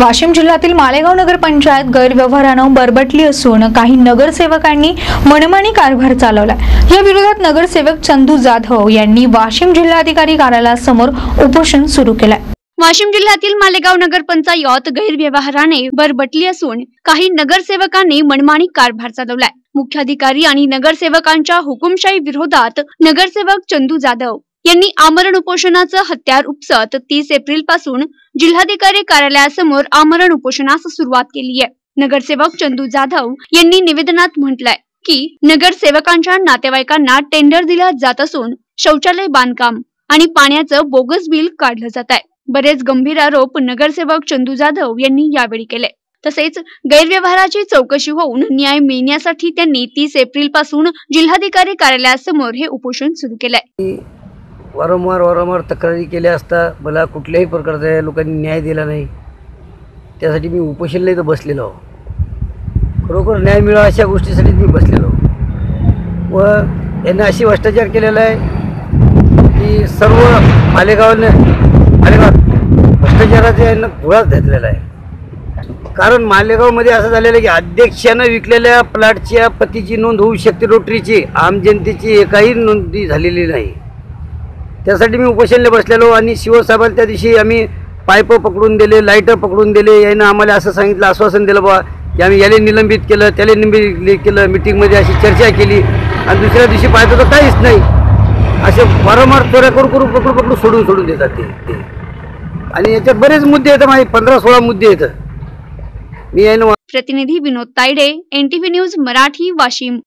वाशिम जिल्ह्यातील मालेगाव नगर पंचायत गैरव्यवहारानं बरबटली असून काही नगरसेवकांनी मनमानी कारभार चालवलाय. या विरोधात नगरसेवक चंदू जाधव यांनी वाशिम जिल्हाधिकारी कार्यालयासमोर उपोषण सुरू केलंय. वाशिम जिल्ह्यातील मालेगाव नगरपंचायत गैरव्यवहाराने बरबटली असून काही नगरसेवकांनी मनमानी कारभार चालवलाय. मुख्याधिकारी आणि नगरसेवकांच्या हुकुमशाही विरोधात नगरसेवक चंदू जाधव यांनी आमरण उपोषणाचं हत्यार उपसत तीस एप्रिलपासून जिल्हाधिकारी कार्यालयासमोर आमरण उपोषणास सुरुवात केली आहे. नगरसेवक चंदू जाधव यांनी निवेदनात म्हटलंय की नगरसेवकांच्या नातेवाईकांना टेंडर दिला जात असून शौचालय बांधकाम आणि पाण्याचं बोगस बिल काढलं जात आहे. बरेच गंभीर आरोप नगरसेवक चंदू जाधव यांनी यावेळी केले. तसेच गैरव्यवहाराची चौकशी होऊन न्याय मिळण्यासाठी त्यांनी तीस एप्रिलपासून जिल्हाधिकारी कार्यालयासमोर हे उपोषण सुरू केलंय. वारंवार वारंवार तक्रारी केल्या असता मला कुठल्याही प्रकारचा या लोकांनी न्याय दिला नाही. त्यासाठी मी उपोषणला इथं बसलेलो आहो. खरोखर न्याय मिळावा अशा गोष्टीसाठीच मी बसलेलो आहो. व यांना अशी भ्रष्टाचार केलेला आहे की सर्व मालेगावनं मालेगाव भ्रष्टाचाराचा यांना गोळाच घेतलेला आहे. कारण मालेगावमध्ये असं झालेलं आहे की अध्यक्षानं विकलेल्या प्लॅटच्या पतीची नोंद होऊ शकते. रोटरीची आम जनतेची एकाही नोंदी झालेली नाही. त्यासाठी मी उपोषणला बसलेलो आणि शिवसाहेबांना त्या दिवशी आम्ही पाईप पकडून दिले लाईटर पकडून दिले. यानं आम्हाला असं सांगितलं आश्वासन दिलं बा की आम्ही याला निलंबित केलं त्याला निलंबित केलं मिटिंगमध्ये अशी चर्चा केली. आणि दुसऱ्या दिवशी पाहतो तर काहीच नाही. असे वारंवार चोऱ्या करू करू पकडू पकडू सोडून सोडून देतात ते आणि याच्यात बरेच मुद्दे येतात माझे पंधरा सोळा मुद्दे येतात मी यानं प्रतिनिधी विनोद तायडे एनटीव्ही न्यूज मराठी वाशिम.